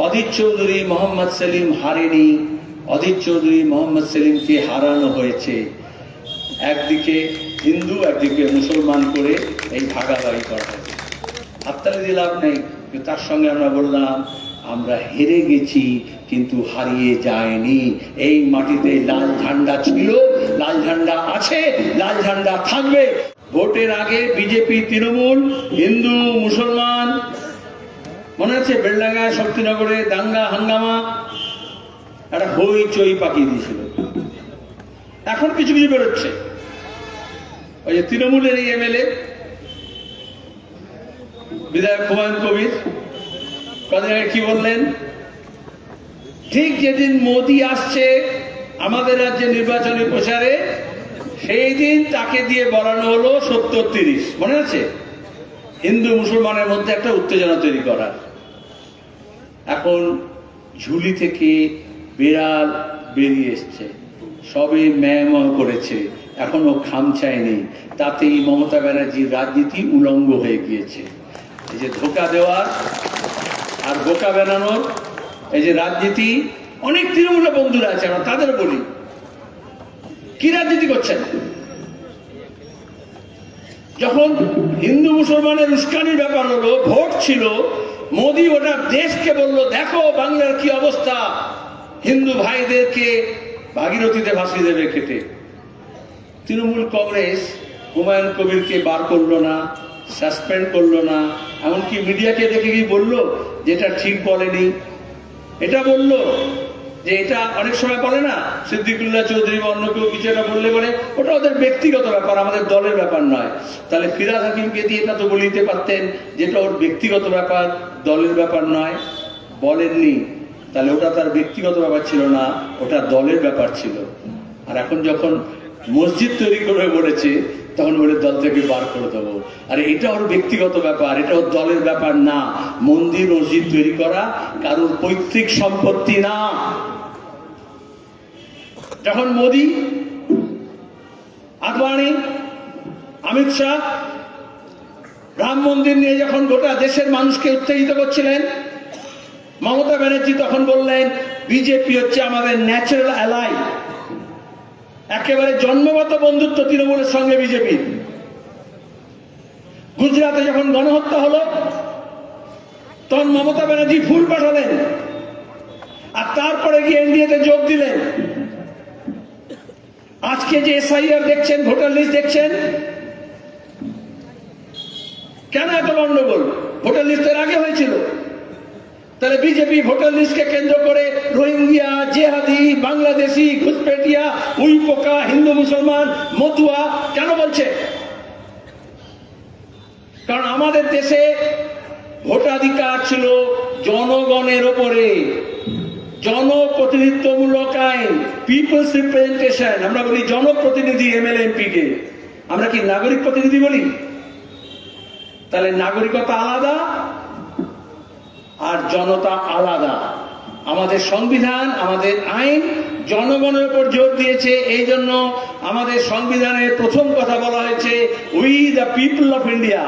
অদিত চৌধুরী মোহাম্মদ সেলিম হারেনি। অদিত চৌধুরী মোহাম্মদ সেলিমকে হারানো হয়েছে। একদিকে হিন্দু, একদিকে মুসলমান করে এই ভাগাভাগি করা হয়েছে। হাততালি দিয়ে লাভ নেই তার সঙ্গে আমরা বললাম, আমরা হেরে গেছি, কিন্তু হারিয়ে যায়নি। এই মাটিতে লাল ঝান্ডা ছিল, লাল ঝান্ডা আছে, লাল ঝান্ডা থাকবে। ভোটের আগে বিজেপি, তৃণমূল, হিন্দু, মুসলমান মনে আছে বেলডাঙ্গায় শক্তিনগরে দাঙ্গা, হাঙ্গামা? একটা হই চই পাকিয়ে দিয়েছিল। এখন কিছু কিছু বেরোচ্ছে। ওই যে তৃণমূলের এই এমএলএ, বিধায়ক হুমায়ুন কবির কদিন কি বললেন? ঠিক যেদিন মোদি আসছে আমাদের রাজ্যে নির্বাচনী প্রচারে, সেই দিন তাকে দিয়ে বলানো হলো সত্তর তিরিশ। মনে আছে? হিন্দু মুসলমানের মধ্যে একটা উত্তেজনা তৈরি করার এখন ঝুলি থেকে বিড়াল বেরিয়ে এসছে। সবে ম্যাম করেছে। এখনও খামচাই নেই তাতেই মমতা ব্যানার্জির রাজনীতি উলঙ্গ হয়ে গিয়েছে। এই যে ধোকা দেওয়ার আর বোকা বেনানোর এই যে রাজনীতি, অনেক তৃণমূল বন্ধুরা আছে, আমরা তাদের বলি। কি রাজনীতি করছেন? যখন হিন্দু মুসলমানের উস্কানির ব্যাপার হলো, ভোট ছিল, মোদি ওটা দেশকে বলল, দেখো বাংলার কি অবস্থা। হিন্দু ভাইদেরকে ভাগীরথীতে ভাসিয়ে দেবে কেটে তৃণমূল কংগ্রেস হুমায়ুন কবিরকে বার করল না, সাসপেন্ড করল না, এমনকি মিডিয়াকে দেখে কি বলল যেটা ঠিক বলেনি? এটা বলল যে এটা অনেক সময় বলে না, সিদ্দিকুল্লাহ চৌধুরী বা অন্য কেউ কিছু একটা বললে বলে, ওটা ওদের ব্যক্তিগত ব্যাপার, আমাদের দলের ব্যাপার নয়। তাহলে ফিরাজ হাকিমকে দিয়ে এটা তো বলিতে পারতেন যেটা ওর ব্যক্তিগত ব্যাপার, দলের ব্যাপার নয়। বলেননি। তাহলে ওটা তার ব্যক্তিগত ব্যাপার ছিল না, ওটা দলের ব্যাপার ছিল। আর এখন যখন মসজিদ তৈরি করে বলেছে তখন বলে দল থেকে বার করে দেবো। আর এটা ওর ব্যক্তিগত ব্যাপার, এটা ওর দলের ব্যাপার না। মন্দির, মসজিদ তৈরি করা কারোর পৈতৃক সম্পত্তি না। যখন মোদি, আদবানি, অমিত শাহ রাম মন্দির নিয়ে যখন গোটা দেশের মানুষকে উত্তেজিত করছিলেন, মমতা ব্যানার্জি তখন বললেন, বিজেপি হচ্ছে আমাদের ন্যাচারাল অ্যালাই একেবারে জন্মগত বন্ধুত্ব তৃণমূলের সঙ্গে বিজেপি। গুজরাটে যখন গণহত্যা হলো, তখন মমতা ব্যানার্জি ফুল পাঠালেন। আর তারপরে গিয়ে এনডিএতে যোগ দিলেন। আজকে যে এসআইআর দেখছেন, ভোটার লিস্ট দেখছেন, কেন এত গন্ডগোল ভোটার লিস্টের আগে হয়েছিল। তাহলে বিজেপি ভোটার লিস্টকে কেন্দ্র করে রোহিঙ্গিয়া, জেহাদি, বাংলাদেশি ঘুসপেটিয়া উইপোকা, হিন্দু, মুসলমান, মতুয়া, কেন বলছে? কারণ আমাদের দেশে ভোটাধিকার ছিল জনগণের ওপরে। জনপ্রতিনিধিত্বমূলক আইন পিপলস রিপ্রেজেন্টেশন আমরা বলি জনপ্রতিনিধি এমএলএ এমপি কে। আমরা কি নাগরিক প্রতিনিধি বলি? তাহলে নাগরিকতা আলাদা আর জনতা আলাদা। আমাদের সংবিধান, আমাদের আইন জনগণের উপর জোর দিয়েছে। এই জন্য আমাদের সংবিধানের প্রথম কথা বলা হয়েছে we the people of India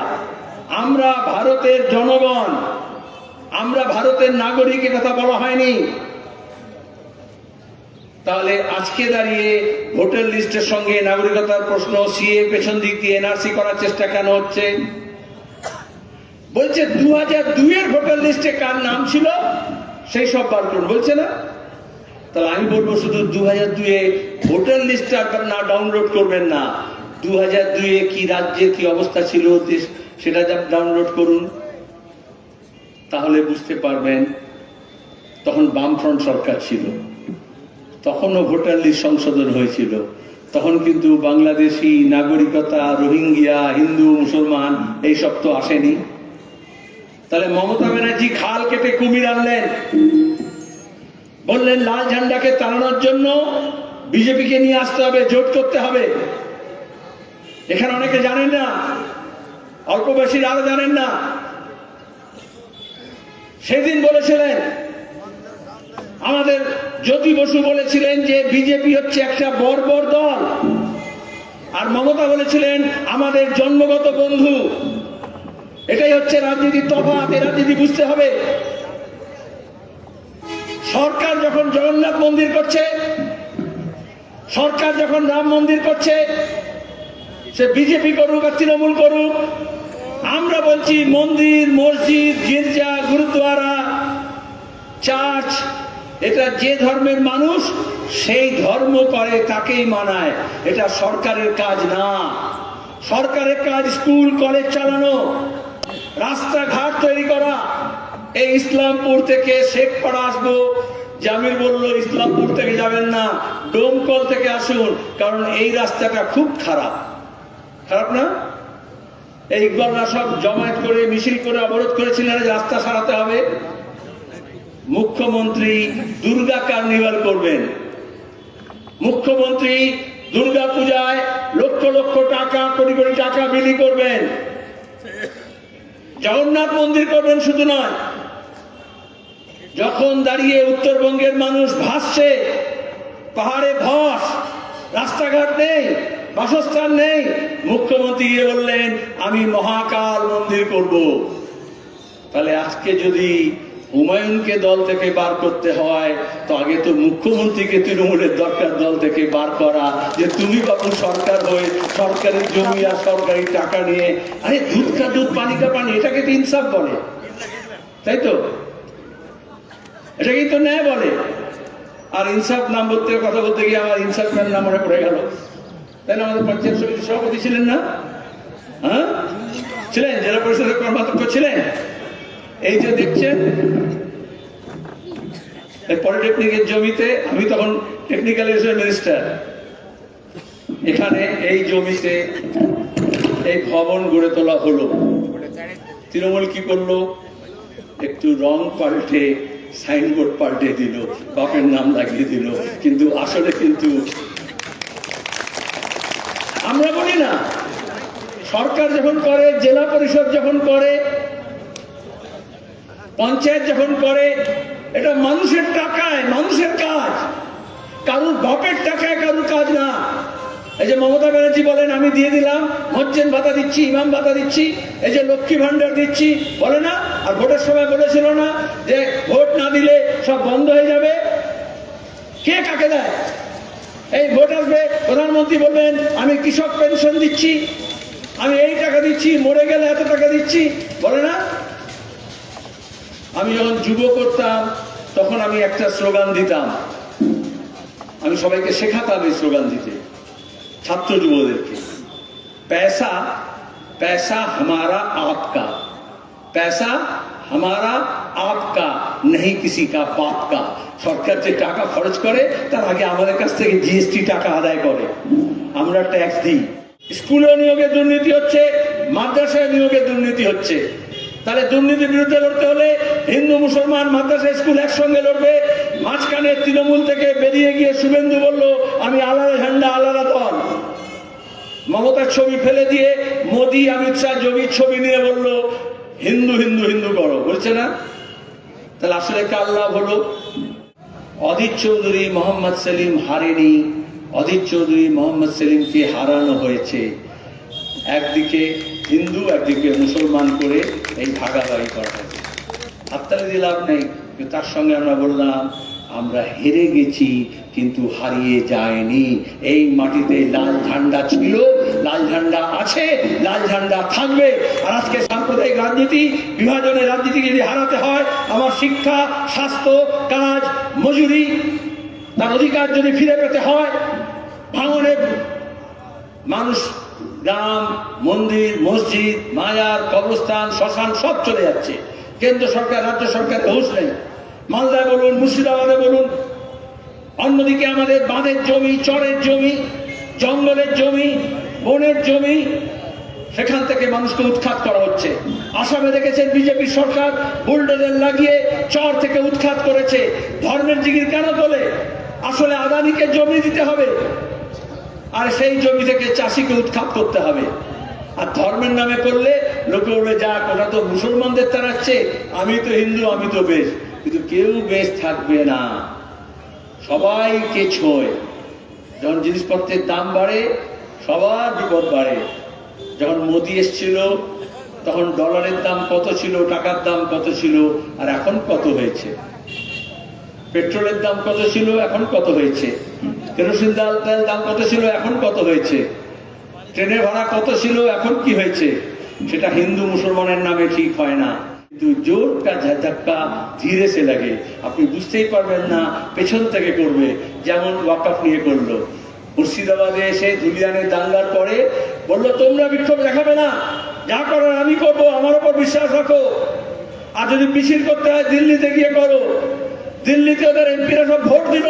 আমরা ভারতের জনগণ। আমরা ভারতের নাগরিক, এ কথা বলা হয়নি। তাহলে আজকে দাঁড়িয়ে ভোটার লিস্টের সঙ্গে নাগরিকতার প্রশ্ন সিএ পেছন দিক দিয়ে এনআরসি করার চেষ্টা কেন হচ্ছে? বলছে দু হাজার দুইয়ের ভোটার লিস্টে কার নাম ছিল? সেই সব বার করুন, বলছে না? তাহলে আমি বলব শুধু দু হাজার দুয়ে ভোটার লিস্টটা না ডাউনলোড করবেন না। দু হাজার দুয়ে কি রাজ্যের কি অবস্থা ছিল সেটা ডাউনলোড করুন, তাহলে বুঝতে পারবেন তখন বামফ্রন্ট সরকার ছিল। তখনও ভোটার লিস্ট সংশোধন হয়েছিল। তখন কিন্তু বাংলাদেশি নাগরিকতা, রোহিঙ্গিয়া, হিন্দু, মুসলমান, এইসব তো আসেনি। তাহলে মমতা ব্যানার্জি খাল কেটে কুমির আনলেন। বললেন, লাল ঝান্ডাকে তাড়ানোর জন্য বিজেপিকে নিয়ে আসতে হবে, জোট করতে হবে। এখানে অনেকে জানেন না, অল্প বেশি আরও জানেন না। সেদিন বলেছিলেন, আমাদের জ্যোতি বসু বলেছিলেন যে বিজেপি হচ্ছে একটা বর্বর দল। আর মমতা বলেছিলেন, আমাদের জন্মগত বন্ধু। এটাই হচ্ছে রাজনীতির তফাৎ, এই রাজনীতি বুঝতে হবে। সরকার যখন জগন্নাথ মন্দির করছে, সরকার যখন রাম মন্দির করছে, সে বিজেপি করুক আর তৃণমূল করুক, আমরা বলছি মন্দির, মসজিদ, গির্জা গুরুদ্বারা চার্চ, এটা যে ধর্মের মানুষ, সেই ধর্ম করে, তাকেই মানায়। এটা সরকারের কাজ না। সরকারের কাজ স্কুল, কলেজ চালানো। রাস্তাঘাট তৈরি করা। এই ইসলামপুর থেকে শেখ শেখপাড়া আসব। জামির বলল ইসলামপুর থেকে যাবেন না। ডোমকল থেকে আসুন, কারণ এই রাস্তাটা খুব খারাপ। খারাপ না? এই ইকবালরা সব জমায়েত করে, মিছিল করে অবরোধ করেছিলেন রাস্তা সারাতে হবে। মুখ্যমন্ত্রী দুর্গা কার্নিভাল করবেন। মুখ্যমন্ত্রী দুর্গা পূজায় লক্ষ লক্ষ টাকা, কোটি কোটি টাকা বিলি করবেন। জগন্নাথ মন্দির করবেন শুধু নয়। যখন দাঁড়িয়ে উত্তরবঙ্গের মানুষ ভাসছে, পাহাড়ে ধস, রাস্তাঘাট নেই, বাসস্থান নেই, মুখ্যমন্ত্রী গিয়ে বললেন, আমি মহাকাল মন্দির করব। তাহলে আজকে যদি হুমায়ুনকে দল থেকে বার করতে হয়, তো আগে তো মুখ্যমন্ত্রীকে তৃণমূলের দরকার দল থেকে বার করা, যে তুমি বাবু সরকার হয়ে সরকারের জমি আর সরকারি টাকা নিয়ে, আরে দুধ কা দুধ, পানি কা পানি, এটাকে তো ইনসাফ বলে। তাই তো? এটাকেই তো ন্যায় বলে। আর ইনসাফ নাম বলতে, কথা বলতে গিয়ে আমার ইনসাফ ম্যান নাম মনে পড়ে গেল। তাই না আমাদের পঞ্চায়েত সমিতির সভাপতি ছিলেন না? হ্যাঁ? ছিলেন? জেলা পরিষদের কর্মাধ্যক্ষ ছিলেন? এই যে দেখছেন এই পলিটেকনিকের জমিতে, আমি তখন টেকনিক্যাল মিনিস্টার এখানে এই জমিতে এই ভবন গড়ে তোলা হলো। তৃণমূল কি করল? একটু রং পাল্টে সাইনবোর্ড পাল্টে দিল, বাপের নাম লাগিয়ে দিল। কিন্তু আসলে কিন্তু আমরা বলি না, সরকার যখন করে, জেলা পরিষদ যখন করে পঞ্চায়েত যখন করে, এটা মানুষের টাকায়, মানুষের কাজ। কারুর বাপের টাকায় কারুর কাজ না। এই যে মমতা ব্যানার্জি বলেন, আমি দিয়ে দিলাম, মজ্জেন ভাতা দিচ্ছি, ইমাম ভাতা দিচ্ছি, এই যে লক্ষ্মী ভান্ডার দিচ্ছি, বলে না, আর ভোটের সময় বলেছিল না যে ভোট না দিলে সব বন্ধ হয়ে যাবে। কে কাকে দেয়? এই ভোট আসবে, প্রধানমন্ত্রী বলবেন, আমি কৃষক পেনশন দিচ্ছি, আমি এই টাকা দিচ্ছি, মরে গেলে এত টাকা দিচ্ছি, বলে না? আমি যখন যুব করতাম তখন আমি একটা স্লোগান দিতাম আমি সবাইকে শেখাতাম এই স্লোগান দিতে ছাত্র যুবদেরকে पैसा पैसा हमारा आपका पैसा हमारा आपका नहीं किसी का बाप का সরকার যে টাকা খরচ করে তার আগে আমাদের কাছ থেকে জিএসটি টাকা আদায় করে আমরা ট্যাক্স দিই স্কুলে নিয়োগে দুর্নীতি হচ্ছে মাদ্রাসায় নিয়োগে দুর্নীতি হচ্ছে তাহলে দুর্নীতির বিরুদ্ধে লড়তে হলে হিন্দু, মুসলমান, মাদ্রাসা, স্কুল একসঙ্গে লড়বে। মাঝখানে তৃণমূল থেকে বেরিয়ে গিয়ে শুভেন্দু বলল, আমি আলাদা ঝান্ডা, আলাদা দল। মমতার ছবি ফেলে দিয়ে মোদি, অমিত শাহ যোগীর ছবি নিয়ে বলল, হিন্দু হিন্দু হিন্দু করো। বলছে না? তাহলে আসলে কার লাভ হলো? অধীর চৌধুরী, মোহাম্মদ সেলিম হারেনি। অধীর চৌধুরী, মোহাম্মদ সেলিমকে হারানো হয়েছে। একদিকে হিন্দু, একদিকে মুসলমান করে এই ভাগাভাগি করা হয়েছে হাততালি লাভ নেই তার সঙ্গে আমরা বললাম, আমরা হেরে গেছি, কিন্তু হারিয়ে যায়নি। এই মাটিতে লাল ঝান্ডা ছিল, লাল ঝান্ডা আছে, লাল ঝান্ডা থাকবে। আর আজকে সাম্প্রদায়িক রাজনীতি, বিভাজনের রাজনীতিকে যদি হারাতে হয়, আমার শিক্ষা, স্বাস্থ্য, কাজ, মজুরি, তার অধিকার যদি ফিরে পেতে হয়, ভাঙনের মানুষ গ্রাম, মন্দির, মসজিদ, মাজার, কবরস্থান, শ্মশান, সব চলে যাচ্ছে। কেন্দ্র সরকার, রাজ্য সরকারের হুঁশ নেই। মালদায় বলুন, মুর্শিদাবাদে বলুন, অন্যদিকে আমাদের বাঁধের জমি, চরের জমি, জঙ্গলের জমি, বনের জমি, সেখান থেকে মানুষকে উৎখাত করা হচ্ছে। আসামে দেখেছেন বিজেপি সরকার, বুলডোজার লাগিয়ে চর থেকে উৎখাত করেছে। ধর্মের জিগির কেন বলে আসলে আদানিকে জমি দিতে হবে। আর সেই জমি থেকে চাষিকে উৎখাত করতে হবে। আর ধর্মের নামে করলে লোকে বলবে, যাক ওটা তো মুসলমানদের তাড়াচ্ছে, আমি তো হিন্দু, আমি তো বেশ। কিন্তু কেউ বেশ থাকবে না। সবাইকে ছোঁয়। যখন জিনিসপত্রের দাম বাড়ে, সবার বিপদ বাড়ে। যখন মোদি এসছিল, তখন ডলারের দাম কত ছিল, টাকার দাম কত ছিল, আর এখন কত হয়েছে? পেট্রোলের দাম কত ছিল, এখন কত হয়েছে? কেরোসিন দাল তেল দাম কত ছিল, এখন কত হয়েছে? ট্রেনের ভাড়া কত ছিল, এখন কি হয়েছে? সেটা হিন্দু মুসলমানের নামে ঠিক হয় না। কিন্তু জোরটা ধাক্কা ধীরে সে লাগে। আপনি বুঝতেই পারবেন না, পেছন থেকে করবে, যেমন ওয়াকাফ নিয়ে করল। মুর্শিদাবাদে এসে ধুলিয়ানে দাঙ্গার পরে বলল, তোমরা বিক্ষোভ দেখাবে না। যা করার আমি করব, আমার ওপর বিশ্বাস রাখো। আর যদি মিছিল করতে হয়, দিল্লিতে গিয়ে করো। দিল্লিতে ওদের এমপিরা সব ভোট দিল।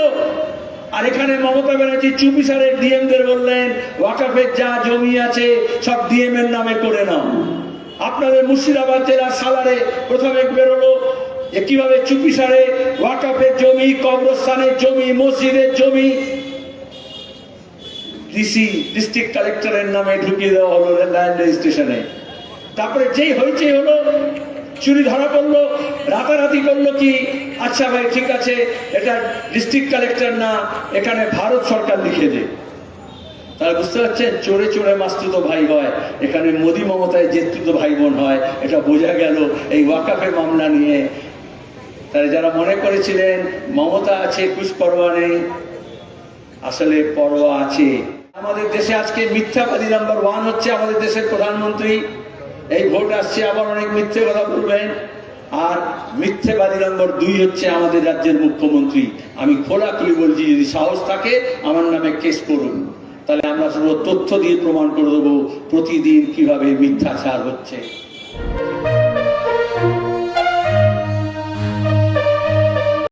আর এখানে মমতা ব্যানার্জি চুপিসারে ডিএমদের বললেন ওয়াকাফের যা জমি আছে সব ডিএম এর নামে করে নাও। আপনাদের মুর্শিদাবাদ জেলার সালারে প্রথমে বেরোলো কীভাবে চুপিসারে ওয়াকাফের জমি, কবরস্থানের জমি, মসজিদের জমি। ডিসি ডিস্ট্রিক্ট কালেক্টরের নামে ঢুকিয়ে দেওয়া হলো ল্যান্ড রেজিস্ট্রেশনে তারপরে যেই হয়েছে হলো চুরি ধরা পড়ল, রাতারাতি করল কি? আচ্ছা ভাই, ঠিক আছে, এটা ডিস্ট্রিক্ট কালেক্টর না, এখানে ভারত সরকার লিখে দে। তারা বুঝতে পারছেন? চোরে চোরে মাস্তুত ভাই হয়, এখানে মোদি মমতায় জেতুত ভাই বোন হয়, এটা বোঝা গেল এই ওয়াকাফের মামলা নিয়ে। তাহলে যারা মনে করেছিলেন মমতা আছে কুশ পরোয়া নেই, আসলে পরোয়া আছে। আমাদের দেশে আজকে মিথ্যাবাদী নাম্বার ওয়ান হচ্ছে আমাদের দেশের প্রধানমন্ত্রী। এই ভোট আসছে, আবার অনেক মিথ্যে কথা বলবেন। আর মিথ্যেবাদী নম্বর দুই হচ্ছে আমাদের রাজ্যের মুখ্যমন্ত্রী। আমি খোলাখুলি বলছি, যদি সাহস থাকে, আমার নামে কেস করুন। তাহলে আমরা শুধু তথ্য দিয়ে প্রমাণ করে দেবো প্রতিদিন কীভাবে মিথ্যাচার হচ্ছে।